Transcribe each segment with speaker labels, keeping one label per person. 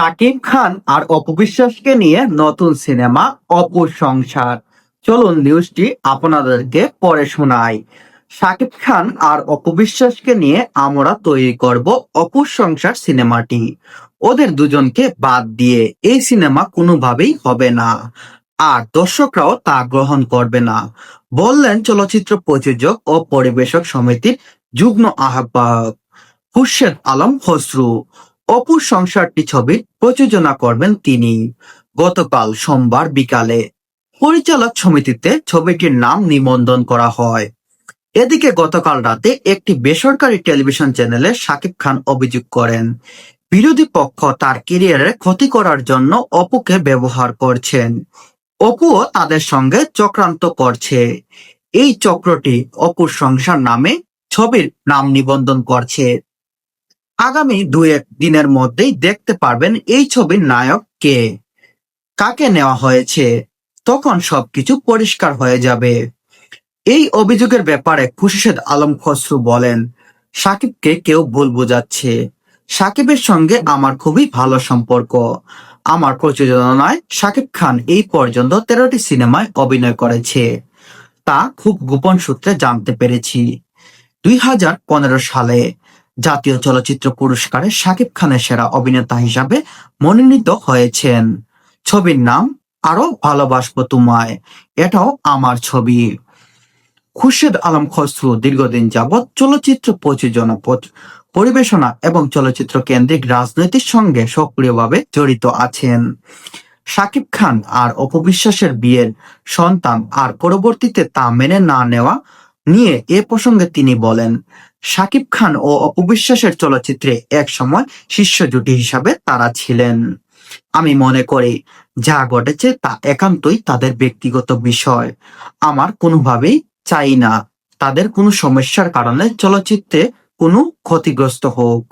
Speaker 1: শাকিব খান আর অপবিশ্বাসকে নিয়ে নতুন সিনেমা অপুর সংসার। চলুন নিউজটি আপনাদেরকে পরে শোনাই। শাকিব খান আর অপবিশ্বাসকে নিয়ে আমরা তৈরি করব অপুর সংসার সিনেমাটি। ওদের দুজনকে বাদ দিয়ে এই সিনেমা কোনোভাবেই হবে না। আর দর্শকরাও তা গ্রহণ করবে না। বললেন চলচ্চিত্র প্রযোজক ও পরিবেশক সমিতির যুগ্ম আহ্বায়ক খুরশেদ আলম খসরু। অপুর সংসারটি ছবির প্রযোজনা করবেন তিনি। গতকাল সোমবার বিকালে পরিচালক সমিতিতে ছবিটির নাম নিবন্ধন করা হয়। এদিকে গতকাল রাতে একটি বেসরকারি টেলিভিশন চ্যানেলে শাকিব খান অভিযোগ করেন, বিরোধী পক্ষ তার ক্যারিয়ারে ক্ষতি করার জন্য অপুকে ব্যবহার করছেন। অপুও তাদের সঙ্গে চক্রান্ত করছে। এই চক্রটি অপুর সংসার নামে ছবির নাম নিবন্ধন করছে। আগামী দু এক দিনের মধ্যেই দেখতে পারবেন এই ছবির নায়ক কে। কাকে নেওয়া হয়েছে? তখন সবকিছু পরিষ্কার হয়ে যাবে। এই অভিযোগের ব্যাপারে খুশিশেদ আলম খসরু বলেন, সাকিবকে কেউ ভুল বোঝাচ্ছে। সাকিবের সঙ্গে আমার খুবই ভালো সম্পর্ক। আমার প্রযোজনায় সাকিব খান এই পর্যন্ত তেরোটি সিনেমায় অভিনয় করেছে। তা খুব গোপন সূত্রে জানতে পেরেছি। দুই হাজার পনেরো সালে জাতীয় চলচ্চিত্র পুরস্কারে শাকিব খানের সেরা অভিনেতা হিসাবে মনোনীত হয়েছেন। ছবির নাম আরও ভালোবাসবো তোমায় এটাও আমার ছবি। খুরশেদ আলম খসরু দীর্ঘদিন যাবৎ চলচ্চিত্র প্রযোজনা পরিবেশনা এবং চলচ্চিত্র কেন্দ্রিক রাজনীতির সঙ্গে সক্রিয়ভাবে জড়িত আছেন। শাকিব খান আর অপবিশ্বাসের বিয়ের সন্তান আর পরবর্তীতে তা মেনে না নেওয়া নিয়ে এ প্রসঙ্গে তিনি বলেন শাকিব খান ও অপবিশ্বাসের চলচ্চিত্রে এক সময় শীর্ষ জুটি হিসাবে তারা ছিলেন। আমি মনে করি, যা ঘটেছে তা একান্তই তাদের ব্যক্তিগত বিষয়। আমার কোনোভাবেই চাই না তাদের কোনো সমস্যার কারণে চলচ্চিত্রে কোনো ক্ষতিগ্রস্ত হোক।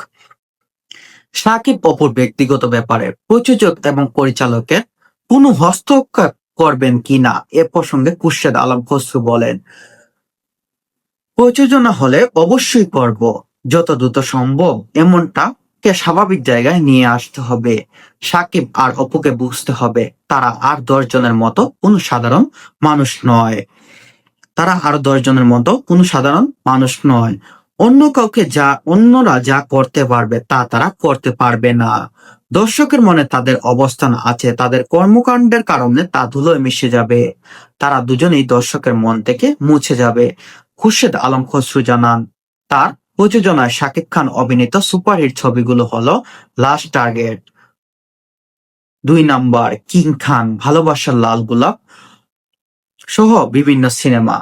Speaker 1: সাকিব অপুর ব্যক্তিগত ব্যাপারে প্রযোজক এবং পরিচালকের কোনো হস্তক্ষেপ করবেন কিনা এ প্রসঙ্গে কুর্শেদ আলম খসরু বলেন প্রযোজনা হলে অবশ্যই করব। যত দ্রুত সম্ভব এমনটা কে স্বাভাবিক জায়গায় নিয়ে আসতে হবে। সাকিব আর অপুকে বুঝতে হবে, তারা আর দশজনের মতো কোনো সাধারণ মানুষ নয়। তারা আরও দশজনের মতো কোনো সাধারণ মানুষ নয়। অন্য কাউকে যা, অন্যরা যা করতে পারবে, তা তারা করতে পারবে না। দর্শকের মনে তাদের অবস্থান আছে, তাদের কর্মকাণ্ডের কারণে তা ধুলোয় মিশে যাবে। তারা দুজনেই দর্শকের মন থেকে মুছে যাবে। খুরশেদ আলম খসরু জানান, তার প্রযোজনায় শাকিব খান অভিনীত সুপারহিট ছবিগুলো হল লাস্ট টার্গেট, দুই নাম্বার কিং খান ভালোবাসার লাল গোলাপ সহ বিভিন্ন সিনেমা।